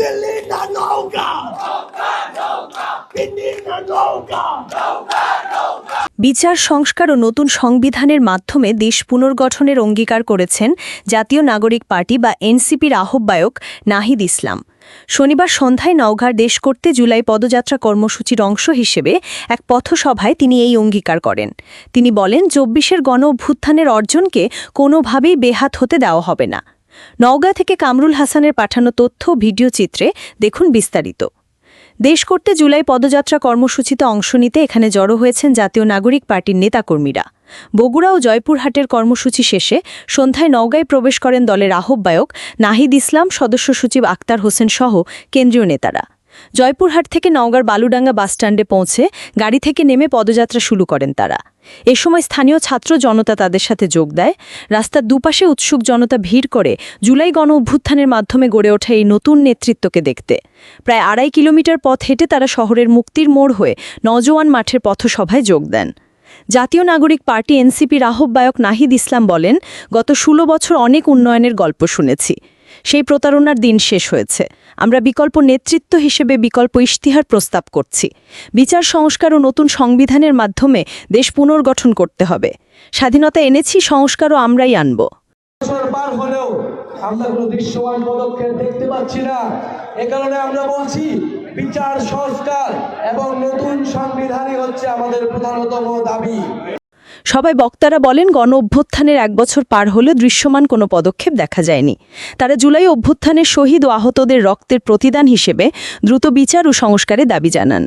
না নৌকা বিচার, সংস্কার ও নতুন সংবিধানের মাধ্যমে দেশ পুনর্গঠনের অঙ্গীকার করেছেন জাতীয় নাগরিক পার্টি বা এনসিপির আহ্বায়ক নাহিদ ইসলাম। শনিবার সন্ধ্যায় নওঘার দেশ করতে জুলাই পদযাত্রা কর্মসূচির অংশ হিসেবে এক পথসভায় তিনি এই অঙ্গীকার করেন। তিনি বলেন, চব্বিশের গণ অভ্যুত্থানের অর্জনকে কোনোভাবেই বেহাত হতে দেওয়া হবে না। নওগাঁ থেকে কামরুল হাসানের পাঠানো তথ্য ভিডিও চিত্রে দেখুন বিস্তারিত। দেশ করতে জুলাই পদযাত্রা কর্মসূচিতে অংশ নিতে এখানে জড়ো হয়েছেন জাতীয় নাগরিক পার্টির নেতাকর্মীরা। বগুড়া ও জয়পুরহাটের কর্মসূচি শেষে সন্ধ্যায় নওগাঁয় প্রবেশ করেন দলের আহ্বায়ক নাহিদ ইসলাম, সদস্য সচিব আক্তার হোসেন সহ কেন্দ্রীয় নেতারা। জয়পুরহাট থেকে নওগাঁর বালুডাঙ্গা বাসস্ট্যান্ডে পৌঁছে গাড়ি থেকে নেমে পদযাত্রা শুরু করেন তারা। এ সময় স্থানীয় ছাত্র জনতা তাদের সাথে যোগ দেয়। রাস্তার দুপাশে উৎসুক জনতা ভিড় করে জুলাই গণ অভ্যুত্থানের মাধ্যমে গড়ে ওঠা এই নতুন নেতৃত্বকে দেখতে। প্রায় আড়াই কিলোমিটার পথ হেঁটে তারা শহরের মুক্তির মোড় হয়ে নজওয়ান মাঠের পথসভায় যোগ দেন। জাতীয় নাগরিক পার্টি এনসিপির আহ্বায়ক নাহিদ ইসলাম বলেন, গত ষোলো বছর অনেক উন্নয়নের গল্প শুনেছি। সেই প্রতারণার দিন শেষ হয়েছে। আমরা বিকল্প নেতৃত্ব হিসেবে বিকল্প ইশতিহার প্রস্তাব করছি। বিচার সংস্কার ও নতুন সংবিধানের মাধ্যমে দেশ পুনর্গঠন করতে হবে। স্বাধীনতা এনেছি, সংস্কারও আমরাই আনব। আমরা কোনো দৃশ্যমান পদক্ষেপ দেখতে পাচ্ছি না। এ কারণে আমরা বলছি, বিচার, সংস্কার এবং নতুন সংবিধানই হচ্ছে আমাদের প্রধানতম দাবি। সবাই বক্তারা বলেন গণ অভ্যুত্থানের এক বছর পার হলে দৃশ্যমান কোনো পদক্ষেপ দেখা যায়নি। তারা জুলাই অভ্যুত্থানের শহীদ ও আহতদের রক্তের প্রতিদান হিসেবে দ্রুত বিচার ও সংস্কারে দাবি জানান।